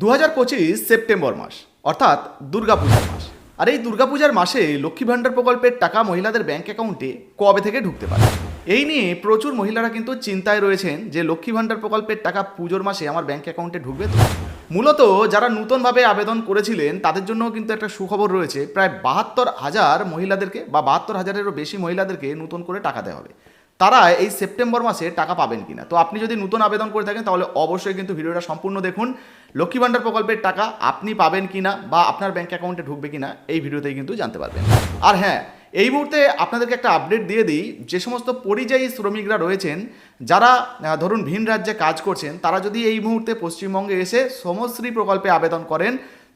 দু হাজার পঁচিশ সেপ্টেম্বর মাস, অর্থাৎ দুর্গাপূজার মাস। আর এই দুর্গাপূজার মাসে লক্ষ্মী ভাণ্ডার প্রকল্পের টাকা মহিলাদের ব্যাংক অ্যাকাউন্টে কবে থেকে ঢুকতে পারে? এই নিয়ে প্রচুর মহিলারা কিন্তু চিন্তায় রয়েছেন যে লক্ষ্মী ভাণ্ডার প্রকল্পের টাকা পুজোর মাসে আমার ব্যাংক অ্যাকাউন্টে ঢুকবে তো? মূলত যারা নূতনভাবে আবেদন করেছিলেন, তাদের জন্য কিন্তু একটা সুখবর রয়েছে। প্রায় বাহাত্তর হাজার মহিলাদেরকে বা বাহাত্তর হাজারেরও বেশি মহিলাদেরকে নতুন করে টাকা দেওয়া হবে। তারা এই সেপ্টেম্বর মাসে টাকা পাবেন কিনা? তো আপনি যদি নতুন আবেদন করে থাকেন, তাহলে অবশ্যই কিন্তু ভিডিওটা সম্পূর্ণ দেখুন। লক্ষ্মী ভাণ্ডার প্রকল্পের টাকা আপনি পাবেন কিনা বা আপনার ব্যাংক অ্যাকাউন্টে ঢুকবে কিনা, এই ভিডিওতেই কিন্তু জানতে পারবেন। আর হ্যাঁ এই মুহূর্তে আপনাদেরকে একটা আপডেট দিয়ে দিই, যে সমস্ত পরিযায়ী শ্রমিকরা রয়েছেন, যারা ধরুন ভিন রাজ্যে কাজ করছেন, তারা যদি এই মুহূর্তে পশ্চিমবঙ্গে এসে সমশ্রী প্রকল্পে আবেদন করেন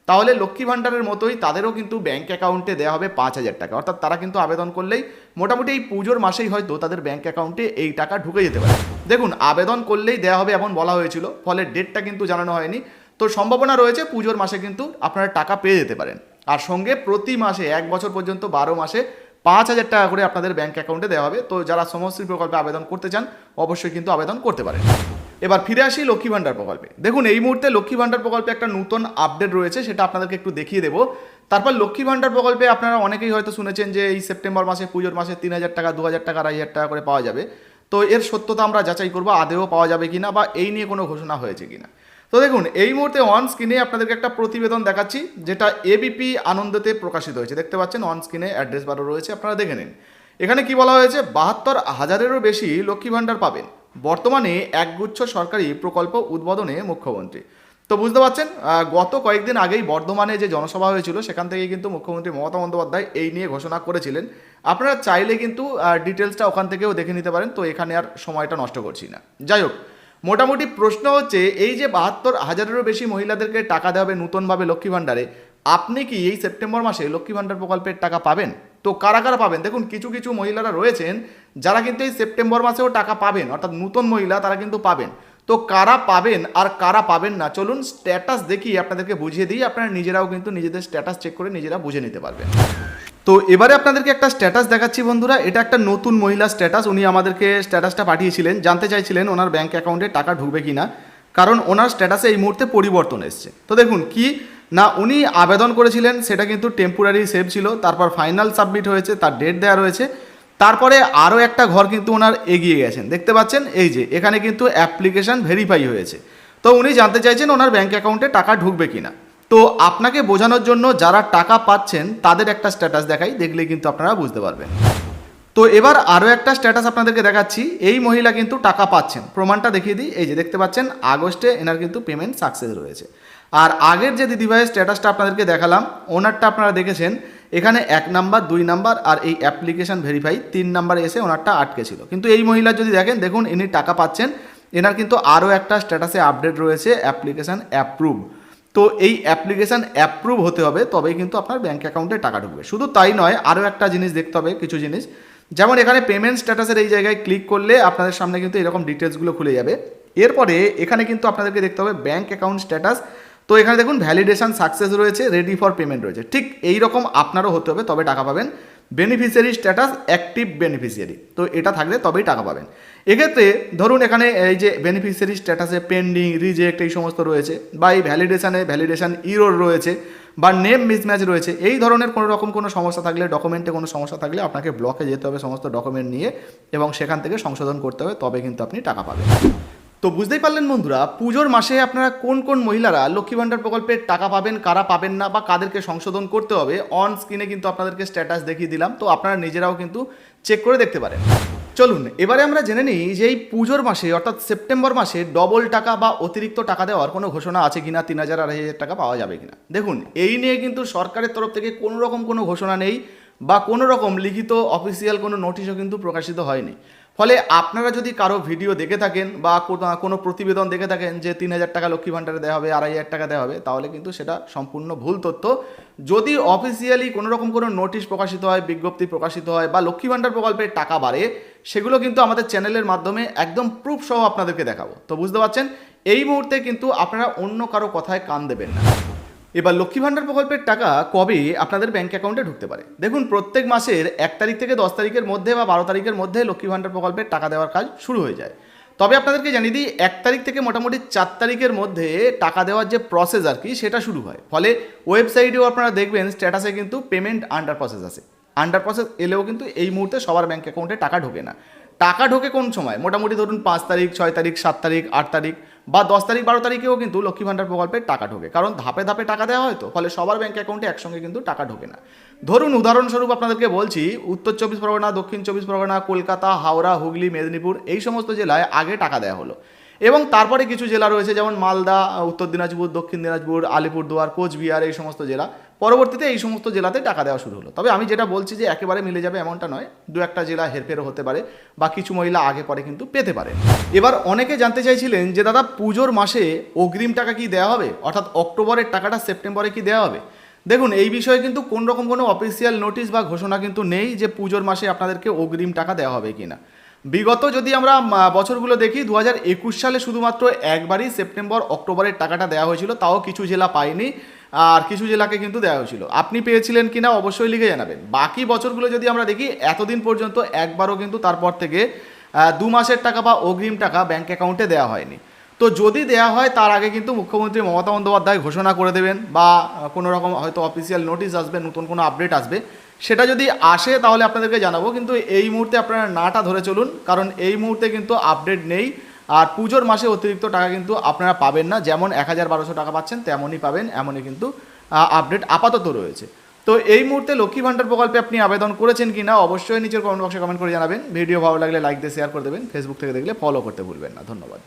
তাহলে লক্ষ্মী ভাণ্ডারের মতোই তাদেরও কিন্তু ব্যাঙ্ক অ্যাকাউন্টে দেওয়া হবে পাঁচ হাজার টাকা। অর্থাৎ তারা কিন্তু আবেদন করলেই মোটামুটি এই পুজোর মাসেই হয়তো তাদের ব্যাঙ্ক অ্যাকাউন্টে এই টাকা ঢুকে যেতে পারে। দেখুন, আবেদন করলেই দেওয়া হবে এমন বলা হয়েছিল, ফলে ডেটটা কিন্তু জানানো হয়নি। তো সম্ভাবনা রয়েছে পুজোর মাসে কিন্তু আপনারা টাকা পেয়ে যেতে পারেন। আর সঙ্গে প্রতি মাসে, এক বছর পর্যন্ত বারো মাসে পাঁচ হাজার টাকা করে আপনাদের ব্যাঙ্ক অ্যাকাউন্টে দেওয়া হবে। তো যারা সমশ্রী প্রকল্পে আবেদন করতে চান, অবশ্যই কিন্তু আবেদন করতে পারেন। এবার ফিরে আসি লক্ষ্মী ভাণ্ডার প্রকল্পে। দেখুন, এই মুহূর্তে লক্ষ্মী ভাণ্ডার প্রকল্পে একটা নতুন আপডেট রয়েছে, সেটা আপনাদেরকে একটু দেখিয়ে দেবো। তারপর লক্ষ্মী ভাণ্ডার প্রকল্পে আপনারা অনেকেই হয়তো শুনেছেন যে এই সেপ্টেম্বর মাসে, পুজোর মাসে তিন হাজার টাকা, দু হাজার টাকা, আড়াই হাজার টাকা করে পাওয়া যাবে। তো এর সত্যতা আমরা যাচাই করব, আদেও পাওয়া যাবে কিনা বা এই নিয়ে কোনো ঘোষণা হয়েছে কিনা। তো দেখুন, এই মুহূর্তে অন স্ক্রিনে আপনাদেরকে একটা প্রতিবেদন দেখাচ্ছি, যেটা এবিপি আনন্দতে প্রকাশিত হয়েছে। দেখতে পাচ্ছেন অন স্ক্রিনে অ্যাড্রেস বারো রয়েছে, আপনারা দেখে নিন। এখানে কি বলা হয়েছে? বাহাত্তর হাজারেরও বেশি লক্ষ্মী ভাণ্ডার পাবেন। বর্তমানে একগুচ্ছ সরকারি প্রকল্প উদ্বোধনে মুখ্যমন্ত্রী। তো বুঝতে পারছেন গত কয়েকদিন আগেই বর্ধমানে যে জনসভা হয়েছিল, সেখান থেকে কিন্তু মুখ্যমন্ত্রী মমতা বন্দ্যোপাধ্যায় এই নিয়ে ঘোষণা করেছিলেন। আপনারা চাইলে কিন্তু ডিটেলসটা ওখান থেকেও দেখে নিতে পারেন, তো এখানে আর সময়টা নষ্ট করছি না। যাই হোক, মোটামুটি প্রশ্ন হচ্ছে, এই যে বাহাত্তর হাজারেরও বেশি মহিলাদেরকে টাকা দেওয়া হবে নতুনভাবে লক্ষ্মী ভাণ্ডারে, আপনি কি এই সেপ্টেম্বর মাসে লক্ষ্মী ভাণ্ডার প্রকল্পের টাকা পাবেন? তো কারা কারা পাবেন? দেখুন, কিছু কিছু মহিলারা রয়েছেন যারা কিন্তু এই সেপ্টেম্বর মাসেও টাকা পাবেন, অর্থাৎ নতুন মহিলা তারা কিন্তু পাবেন। তো কারা পাবেন আর কারা পাবেন না, চলুন স্ট্যাটাস দেখিয়ে আপনাদেরকে বুঝিয়ে দিই, আপনারা নিজেরাও কিন্তু নিজেদের স্ট্যাটাস চেক করে নিজেরা বুঝে নিতে পারবেন। তো এবারে আপনাদেরকে একটা স্ট্যাটাস দেখাচ্ছি বন্ধুরা, এটা একটা নতুন মহিলা স্ট্যাটাস উনি আমাদেরকে স্ট্যাটাসটা পাঠিয়েছিলেন, জানতে চাইছিলেন ওনার ব্যাংক অ্যাকাউন্টে টাকা ঢুকবে কি না কারণ ওনার স্ট্যাটাসে এই মুহূর্তে পরিবর্তন এসছে। তো দেখুন কি, না উনি আবেদন করেছিলেন, সেটা কিন্তু টেম্পোরারি সেভ ছিল, তারপর ফাইনাল সাবমিট হয়েছে, তার ডেট দেওয়া রয়েছে তারপরে আরও একটা ঘর কিন্তু ওনার এগিয়ে গেছেন। দেখতে পাচ্ছেন? এই যে, এখানে কিন্তু অ্যাপ্লিকেশন ভেরিফাই হয়েছে। তো উনি জানতে চাইছেন ওনার ব্যাঙ্ক অ্যাকাউন্টে টাকা ঢুকবে কিনা। তো আপনাকে বোঝানোর জন্য যারা টাকা পাচ্ছেন, তাদের একটা স্ট্যাটাস দেখাই দেখলে কিন্তু আপনারা বুঝতে পারবেন। তো এবার আরও একটা স্ট্যাটাস আপনাদেরকে দেখাচ্ছি। এই মহিলা কিন্তু টাকা পাচ্ছেন। প্রমাণটা দেখিয়ে দিই। এই যে, দেখতে পাচ্ছেন? আগস্টে এনার কিন্তু পেমেন্ট সাকসেস রয়েছে। আর আগের যে দিদিভাইয়ের স্ট্যাটাসটা আপনাদেরকে দেখালাম, ওনারটা আপনারা দেখেছেন, এখানে এক নাম্বার, দুই নাম্বার, আর এই অ্যাপ্লিকেশন ভেরিফাই তিন নাম্বারে এসে ওনারটা আটকে ছিল। কিন্তু এই মহিলার যদি দেখেন, দেখুন ইনি টাকা পাচ্ছেন, এনার কিন্তু আরও একটা স্ট্যাটাসে আপডেট রয়েছে অ্যাপ্লিকেশান অ্যাপ্রুভ তো এই অ্যাপ্লিকেশান অ্যাপ্রুভ হতে হবে, তবেই কিন্তু আপনার ব্যাঙ্ক অ্যাকাউন্টে টাকা ঢুকবে। শুধু তাই নয়, আরও একটা জিনিস দেখতে হবে, কিছু জিনিস। যেমন এখানে পেমেন্ট স্ট্যাটাসের এই জায়গায় ক্লিক করলে আপনাদের সামনে কিন্তু এরকম ডিটেলসগুলো খুলে যাবে। এরপরে এখানে কিন্তু আপনাদেরকে দেখতে হবে ব্যাঙ্ক অ্যাকাউন্ট স্ট্যাটাস তো এখানে দেখুন ভ্যালিডেশন সাকসেস রয়েছে রেডি ফর পেমেন্ট রয়েছে। ঠিক এই রকম আপনারও হতে হবে, তবে টাকা পাবেন। বেনিফিশিয়ারি স্ট্যাটাস অ্যাক্টিভ বেনিফিশিয়ারি তো এটা থাকলে তবেই টাকা পাবেন। এক্ষেত্রে ধরুন এখানে এই যে বেনিফিশিয়ারি স্ট্যাটাসে পেন্ডিং রিজেক্ট এই সমস্ত রয়েছে, বা এই ভ্যালিডেশানে ভ্যালিডেশান ইরোর রয়েছে, বা নেম মিসম্যাচ রয়েছে, এই ধরনের কোনো রকম কোনো সমস্যা থাকলে ডকুমেন্টে কোনো সমস্যা থাকলে আপনাকে ব্লকে যেতে হবে, সমস্ত ডকুমেন্ট নিয়ে, এবং সেখান থেকে সংশোধন করতে হবে, তবে কিন্তু আপনি টাকা পাবেন। তো বুঝতেই পারলেন বন্ধুরা, পুজোর মাসে আপনারা কোন কোন মহিলারা লক্ষ্মী ভাণ্ডার প্রকল্পের টাকা পাবেন, কারা পাবেন না বা কাদেরকে সংশোধন করতে হবে অন স্ক্রিনে কিন্তু আপনাদেরকে স্ট্যাটাস দেখিয়ে দিলাম, তো আপনারা নিজেরাও কিন্তু চেক করে দেখতে পারেন। চলুন, এবারে আমরা জেনে নিই যে এই পুজোর মাসে, অর্থাৎ সেপ্টেম্বর মাসে ডবল টাকা বা অতিরিক্ত টাকা দেওয়ার কোনো ঘোষণা আছে কিনা, তিন হাজার, আড়াই হাজার টাকা পাওয়া যাবে কিনা? দেখুন, এই নিয়ে কিন্তু সরকারের তরফ থেকে কোনো রকম কোনো ঘোষণা নেই বা কোনো রকম লিখিত অফিসিয়াল কোনো নোটিশও কিন্তু প্রকাশিত হয়নি। ফলে আপনারা যদি কারও ভিডিও দেখে থাকেন বা কোনো- প্রতিবেদন দেখে থাকেন যে তিন হাজার টাকা লক্ষ্মী ভাণ্ডারে দেওয়া হবে, আড়াই হাজার টাকা দেওয়া হবে, তাহলে কিন্তু সেটা সম্পূর্ণ ভুল তথ্য। যদি অফিসিয়ালি কোনো রকম কোনো নোটিশ প্রকাশিত হয়, বিজ্ঞপ্তি প্রকাশিত হয় বা লক্ষ্মী ভাণ্ডার প্রকল্পের টাকা বাড়ে, সেগুলো কিন্তু আমাদের চ্যানেলের মাধ্যমে একদম প্রুফ সহ আপনাদেরকে দেখাবো। তো বুঝতে পারছেন? এই মুহূর্তে কিন্তু আপনারা অন্য কারও কথায় কান দেবেন না। এবার লক্ষ্মী ভাণ্ডার প্রকল্পের টাকা কবে আপনাদের ব্যাঙ্ক অ্যাকাউন্টে ঢুকতে পারে? দেখুন, প্রত্যেক মাসের এক তারিখ থেকে দশ তারিখের মধ্যে বা বারো তারিখের মধ্যে লক্ষ্মী ভাণ্ডার প্রকল্পের টাকা দেওয়ার কাজ শুরু হয়ে যায়। তবে আপনাদেরকে জানিয়ে দিই, এক তারিখ থেকে মোটামুটি চার তারিখের মধ্যে টাকা দেওয়ার যে প্রসেস আর কি, সেটা শুরু হয়। ফলে ওয়েবসাইটেও আপনারা দেখবেন স্ট্যাটাসে কিন্তু পেমেন্ট আন্ডার প্রসেস আছে। আন্ডার প্রসেস এলেও কিন্তু এই মুহূর্তে সবার ব্যাঙ্ক অ্যাকাউন্টে টাকা ঢোকে না। টাকা ঢোকে কোন সময়? মোটামুটি ধরুন পাঁচ তারিখ, ছয় তারিখ, সাত তারিখ, আট তারিখ বা দশ তারিখ, বারো তারিখেও কিন্তু লক্ষ্মী ভাণ্ডার প্রকল্পের টাকা ঢোকে। কারণ ধাপে ধাপে টাকা দেওয়া হয় তো, ফলে সবার ব্যাঙ্ক অ্যাকাউন্টে একসঙ্গে কিন্তু টাকা ঢোকে না। ধরুন উদাহরণস্বরূপ আপনাদেরকে বলছি, উত্তর চব্বিশ পরগনা, দক্ষিণ চব্বিশ পরগনা, কলকাতা, হাওড়া, হুগলি, মেদিনীপুর এই সমস্ত জেলায় আগে টাকা দেওয়া হলো। এবং তারপরে কিছু জেলা রয়েছে যেমন মালদা, উত্তর দিনাজপুর, দক্ষিণ দিনাজপুর, আলিপুরদুয়ার, কোচবিহার এই সমস্ত জেলা। পরবর্তীতে এই সমস্ত জেলাতে টাকা দেওয়া শুরু হলো। তবে আমি যেটা বলছি যে একেবারে মিলে যাবে এমনটা নয়, দু একটা জেলা হেরফেরও হতে পারে বা কিছু মহিলা আগে পরে কিন্তু পেতে পারে। এবার অনেকে জানতে চাইছিলেন যে, দাদা, পুজোর মাসে অগ্রিম টাকা কি দেওয়া হবে? অর্থাৎ অক্টোবরের টাকাটা সেপ্টেম্বরে কি দেওয়া হবে? দেখুন, এই বিষয়ে কিন্তু কোন রকম কোনো অফিসিয়াল নোটিশ বা ঘোষণা কিন্তু নেই যে, পুজোর মাসে আপনাদেরকে অগ্রিম টাকা দেওয়া হবে কিনা। বিগত যদি আমরা বছরগুলো দেখি, দু হাজার একুশ সালে শুধুমাত্র একবারই সেপ্টেম্বর অক্টোবরের টাকাটা দেওয়া হয়েছিল, তাও কিছু জেলা পায়নি। আর কিছু জেলাকে কিন্তু দেওয়া হয়েছিল। আপনি পেয়েছিলেন কিনা অবশ্যই লিখে জানাবেন। বাকি বছরগুলো যদি আমরা দেখি, এতদিন পর্যন্ত একবারও কিন্তু তারপর থেকে দু মাসের টাকা বা অগ্রিম টাকা ব্যাংক অ্যাকাউন্টে দেওয়া হয়নি। তো যদি দেওয়া হয়, তার আগে কিন্তু মুখ্যমন্ত্রী মমতা বন্দ্যোপাধ্যায় ঘোষণা করে দেবেন বা কোনো রকম হয়তো অফিসিয়াল নোটিশ আসবে, নতুন কোনো আপডেট আসবে। সেটা যদি আসে, তাহলে আপনাদেরকে জানাব। কিন্তু এই মুহূর্তে আপনারা নাটা ধরে চলুন, কারণ এই মুহূর্তে কিন্তু আপডেট নেই। আর পুজোর মাসে অতিরিক্ত টাকা কিন্তু আপনারা পাবেন না। যেমন এক হাজার বারোশো টাকা পাচ্ছেন, তেমনই পাবেন, এমনই কিন্তু আপডেট আপাতত রয়েছে। তো এই মুহূর্তে লক্ষ্মী ভাণ্ডার প্রকল্পে আপনি আবেদন করেছেন কি না অবশ্যই নিচের কমেন্ট বক্সে কমেন্ট করে জানাবেন। ভিডিও ভালো লাগলে লাইক দিয়ে শেয়ার করে দেবেন। ফেসবুক থেকে দেখলে ফলো করতে ভুলবেন না। ধন্যবাদ।